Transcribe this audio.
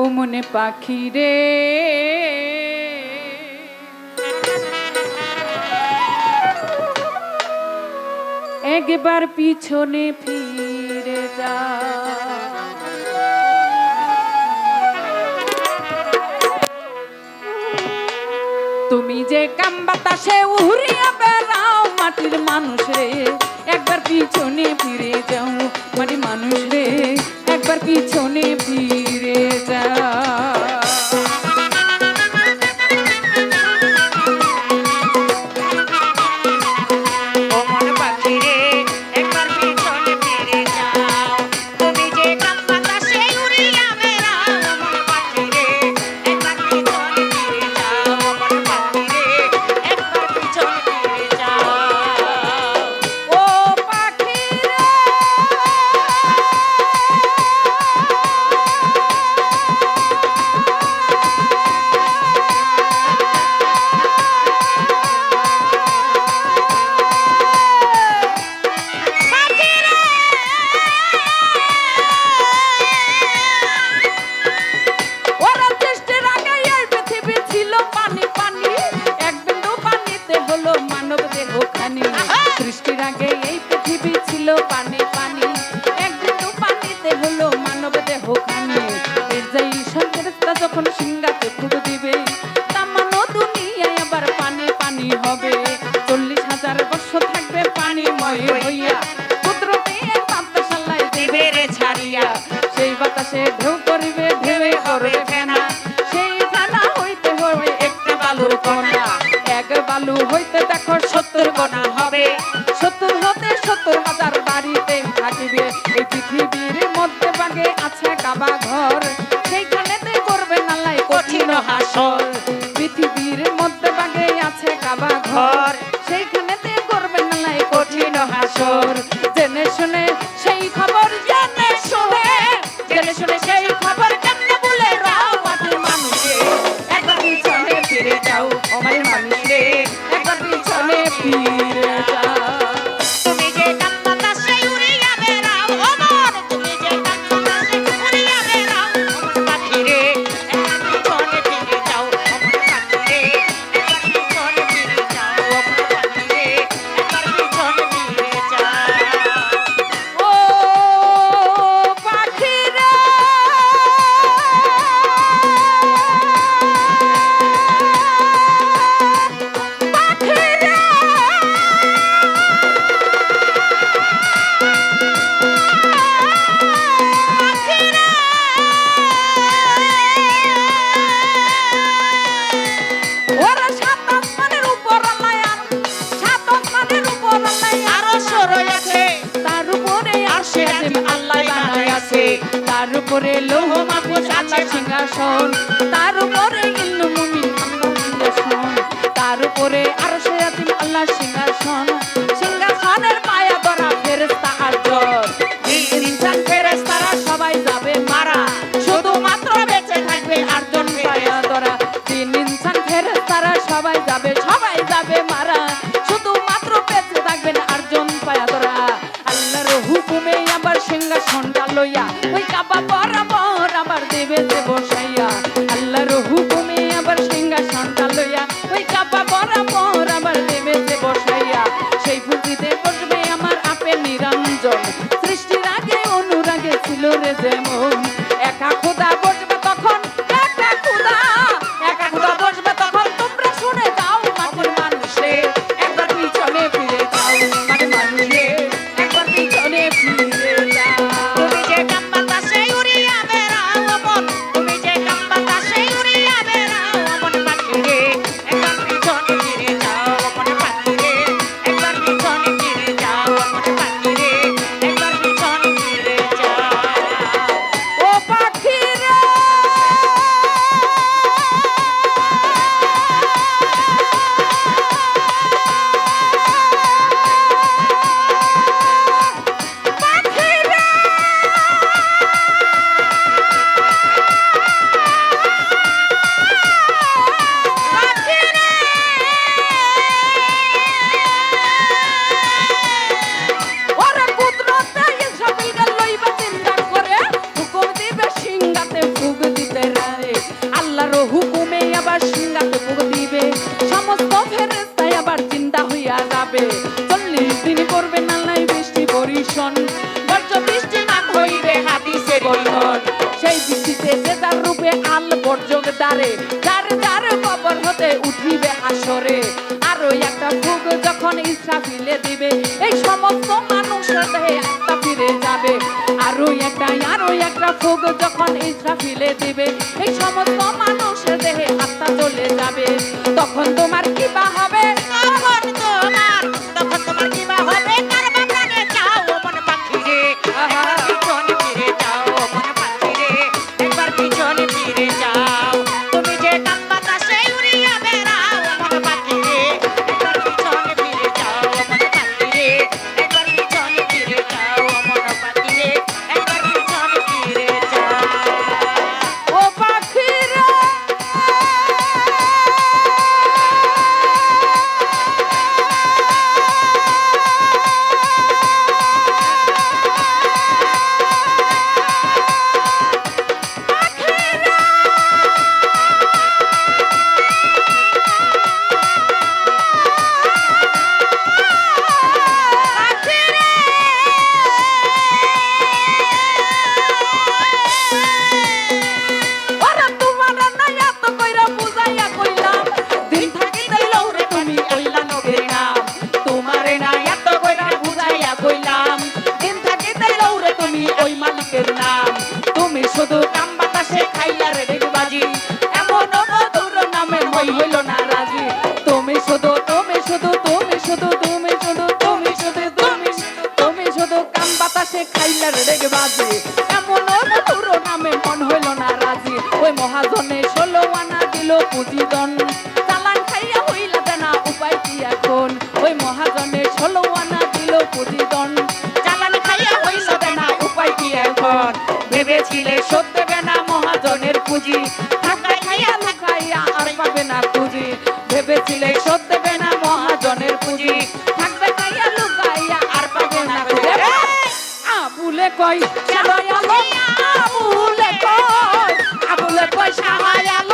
ও মনে পাখি রে। একবার পিছনে ফিরে যা। তুমি যে কাম বাতাসে উহরিয়া বেড়াও মাটির মানুষ রে, একবার পিছনে ফিরে যাও মানে মানুষ রে, একবার পিছনে আগে এই পৃথিবী ছিল পানি পানি। একদিন পানিতে হলো মানব দেহ খানি যখন করে লোহ মাপো সিংহাসন। তার উপরে ইন্দু মুমিন সিংহাসন তার উপরে আরও সে আল্লাহ সিংহাসন। সিংহাসনের পায়া ধরা ফেরেস্তা আর জ্বর। ফেরেস্তারা সবাই যাবে মারা। শুধুমাত্র বেঁচে থাকবে আটজন পায়া ধরা। তিন ইনসান ফেরেস্তারা সবাই উঠিবে আসরে। আরও একটা ভোগ যখন ইসরাফিলে দিবে, এই সমস্ত মানুষের দেহে আত্মা ফিরে যাবে। আরও একটা আরও একটা ভোগ যখন ইসরাফিলে দিবে, এই সমস্ত মানুষের দেহে আত্মা চলে যাবে। তখন তোমার কি বা শুধু তুমি শুধু তুমি শুধু তুমি শুধু তুমি তুমি শুধু কাম বাতাসে খাইলা রে ডিগবাজি এমন মধুর নামে মন হইল না রাজি। ওই মহাজনে ষোলো আনা দিল পুঁজিদন চালান খাইয়া হইল দেনা উপায় কি এখন? ওই মহাজনে ষোলো আনা দিল পুঁজিদন চালান খাইয়া হইল দেনা উপায় কি এখন? ভেবেছিলে দেবে না মহাজনের পুঁজি। খাইয়া লুকাইয়া আর পাবে না কয় কেন আলম কয় আবুলে কয় সাহায়